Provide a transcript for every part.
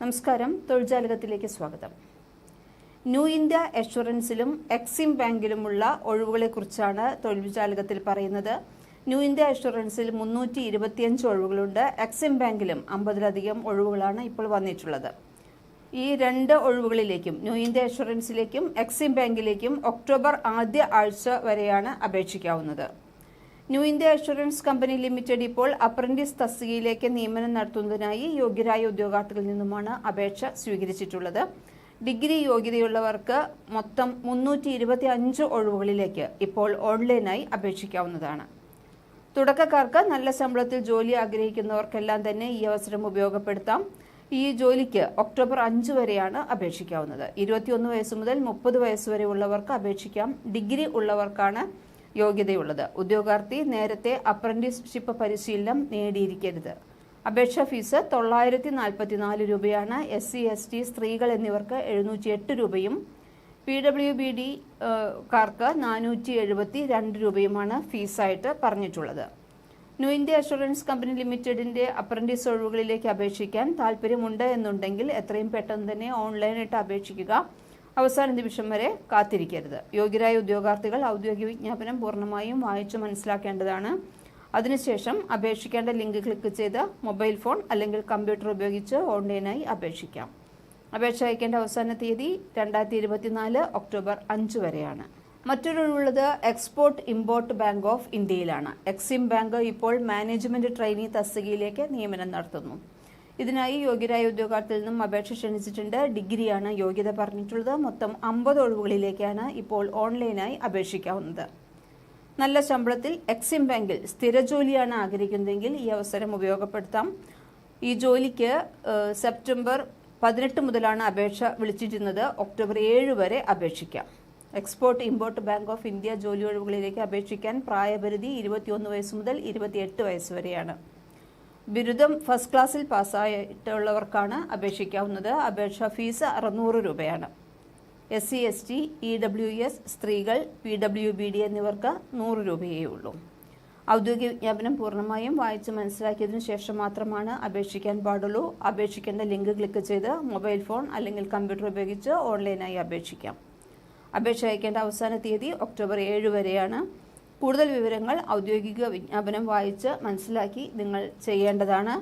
നമസ്കാരം. തൊഴിൽജാലകത്തിലേക്ക് സ്വാഗതം. ന്യൂ ഇന്ത്യ അഷുറൻസിലും എക്സിം ബാങ്കിലുമുള്ള ഒഴിവുകളെക്കുറിച്ചാണ് തൊഴിൽജാലകത്തിൽ പറയുന്നത്. ന്യൂ ഇന്ത്യ അഷുറൻസിൽ മുന്നൂറ്റി ഇരുപത്തിയഞ്ച് ഒഴിവുകളുണ്ട്. എക്സിം ബാങ്കിലും അമ്പതിലധികം ഒഴിവുകളാണ് ഇപ്പോൾ വന്നിട്ടുള്ളത്. ഈ രണ്ട് ഒഴിവുകളിലേക്കും ന്യൂ ഇന്ത്യ അഷുറൻസിലേക്കും എക്സിം ബാങ്കിലേക്കും ഒക്ടോബർ ആദ്യ ആഴ്ച വരെയാണ് അപേക്ഷിക്കാവുന്നത്. New India Assurance Company Limited ഇപ്പോൾ അപ്രന്റീസ് തസ്തികയിലേക്ക് നിയമനം നടത്തുന്നതിനായി യോഗ്യരായ ഉദ്യോഗാർത്ഥികളിൽ നിന്നുമാണ് അപേക്ഷ സ്വീകരിച്ചിട്ടുള്ളത്. ഡിഗ്രി യോഗ്യതയുള്ളവർക്ക് മൊത്തം മുന്നൂറ്റി ഇരുപത്തി അഞ്ച് ഒഴിവുകളിലേക്ക് ഇപ്പോൾ ഓൺലൈനായി അപേക്ഷിക്കാവുന്നതാണ്. തുടക്കക്കാർക്ക് നല്ല ശമ്പളത്തിൽ ജോലി ആഗ്രഹിക്കുന്നവർക്കെല്ലാം തന്നെ ഈ അവസരം ഉപയോഗപ്പെടുത്താം. ഈ ജോലിക്ക് ഒക്ടോബർ അഞ്ച് വരെയാണ് അപേക്ഷിക്കാവുന്നത്. ഇരുപത്തിയൊന്ന് വയസ്സ് മുതൽ മുപ്പത് വയസ്സ് വരെ ഉള്ളവർക്ക് അപേക്ഷിക്കാം. ഡിഗ്രി ഉള്ളവർക്കാണ് യോഗ്യതയുള്ളത്. ഉദ്യോഗാർത്ഥി നേരത്തെ അപ്രന്റീസ്ഷിപ്പ് പരിശീലനം നേടിയിരിക്കരുത്. അപേക്ഷാ ഫീസ് തൊള്ളായിരത്തി നാൽപ്പത്തിനാല് രൂപയാണ്. എസ് സി എസ് ടി സ്ത്രീകൾ എന്നിവർക്ക് എഴുന്നൂറ്റി എട്ട് രൂപയും പി ഡബ്ല്യു ബി ഡി കാർക്ക് നാനൂറ്റി എഴുപത്തി രണ്ട് രൂപയുമാണ് ഫീസായിട്ട് പറഞ്ഞിട്ടുള്ളത്. ന്യൂ ഇന്ത്യ അഷുറൻസ് കമ്പനി ലിമിറ്റഡിന്റെ അപ്രന്റീസ് ഒഴിവുകളിലേക്ക് അപേക്ഷിക്കാൻ താല്പര്യമുണ്ട് എന്നുണ്ടെങ്കിൽ എത്രയും പെട്ടെന്ന് തന്നെ ഓൺലൈനായിട്ട് അപേക്ഷിക്കുക. അവസാന നിമിഷം വരെ കാത്തിരിക്കരുത്. യോഗ്യരായ ഉദ്യോഗാർത്ഥികൾ ഔദ്യോഗിക വിജ്ഞാപനം പൂർണമായും വായിച്ചു മനസ്സിലാക്കേണ്ടതാണ്. അതിനുശേഷം അപേക്ഷിക്കേണ്ട ലിങ്ക് ക്ലിക്ക് ചെയ്ത് മൊബൈൽ ഫോൺ അല്ലെങ്കിൽ കമ്പ്യൂട്ടർ ഉപയോഗിച്ച് ഓൺലൈനായി അപേക്ഷിക്കാം. അപേക്ഷ അയക്കേണ്ട അവസാന തീയതി രണ്ടായിരത്തി ഇരുപത്തിനാല് ഒക്ടോബർ അഞ്ച് വരെയാണ്. മറ്റൊരുള്ളത് എക്സ്പോർട്ട് ഇമ്പോർട്ട് ബാങ്ക് ഓഫ് ഇന്ത്യയിലാണ്. എക്സിം ബാങ്ക് ഇപ്പോൾ മാനേജ്മെന്റ് ട്രെയിനി തസ്തികയിലേക്ക് നിയമനം നടത്തുന്നു. ഇതിനായി യോഗ്യരായ ഉദ്യോഗാർത്ഥിയിൽ നിന്നും അപേക്ഷ ക്ഷണിച്ചിട്ടുണ്ട്. ഡിഗ്രിയാണ് യോഗ്യത പറഞ്ഞിട്ടുള്ളത്. മൊത്തം അമ്പത് ഒഴിവുകളിലേക്കാണ് ഇപ്പോൾ ഓൺലൈനായി അപേക്ഷിക്കാവുന്നത്. നല്ല ശമ്പളത്തിൽ എക്സിം ബാങ്കിൽ സ്ഥിര ജോലിയാണ് ആഗ്രഹിക്കുന്നതെങ്കിൽ ഈ അവസരം ഉപയോഗപ്പെടുത്താം. ഈ ജോലിക്ക് സെപ്റ്റംബർ പതിനെട്ട് മുതലാണ് അപേക്ഷ വിളിച്ചിരുന്നത്. ഒക്ടോബർ ഏഴ് വരെ അപേക്ഷിക്കാം. Export Import Bank of India ജോലി ഒഴിവുകളിലേക്ക് അപേക്ഷിക്കാൻ പ്രായപരിധി ഇരുപത്തിയൊന്ന് വയസ്സ് മുതൽ ഇരുപത്തിയെട്ട് വയസ്സ് വരെയാണ്. ബിരുദം ഫസ്റ്റ് ക്ലാസ്സിൽ പാസ്സായിട്ടുള്ളവർക്കാണ് അപേക്ഷിക്കാവുന്നത്. അപേക്ഷാ ഫീസ് അറുന്നൂറ് രൂപയാണ്. S C S T E W S സ്ത്രീകൾ പി ഡബ്ല്യു ബി ഡി എന്നിവർക്ക് നൂറ് രൂപയേ ഉള്ളൂ. ഔദ്യോഗിക വിജ്ഞാപനം പൂർണമായും വായിച്ച് മനസ്സിലാക്കിയതിനു ശേഷം മാത്രമാണ് അപേക്ഷിക്കാൻ പാടുള്ളൂ. അപേക്ഷിക്കേണ്ട ലിങ്ക് ക്ലിക്ക് ചെയ്ത് മൊബൈൽ ഫോൺ അല്ലെങ്കിൽ കമ്പ്യൂട്ടർ ഉപയോഗിച്ച് ഓൺലൈനായി അപേക്ഷിക്കാം. അപേക്ഷ അയക്കേണ്ട അവസാന തീയതി ഒക്ടോബർ ഏഴ് വരെയാണ്. കൂടുതൽ വിവരങ്ങൾ ഔദ്യോഗിക വിജ്ഞാപനം വായിച്ച് മനസ്സിലാക്കി നിങ്ങൾ ചെയ്യേണ്ടതാണ്.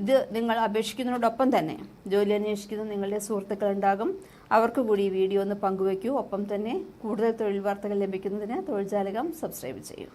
ഇത് നിങ്ങൾ അപേക്ഷിക്കുന്നതിനോടൊപ്പം തന്നെ ജോലി അന്വേഷിക്കുന്ന നിങ്ങളുടെ സുഹൃത്തുക്കൾ ഉണ്ടാകും അവർക്ക് കൂടി ഈ വീഡിയോ ഒന്ന് പങ്കുവയ്ക്കൂ. ഒപ്പം തന്നെ കൂടുതൽ തൊഴിൽ വാർത്തകൾ ലഭിക്കുന്നതിന് തൊഴിൽ ജാലകം സബ്സ്ക്രൈബ് ചെയ്യൂ.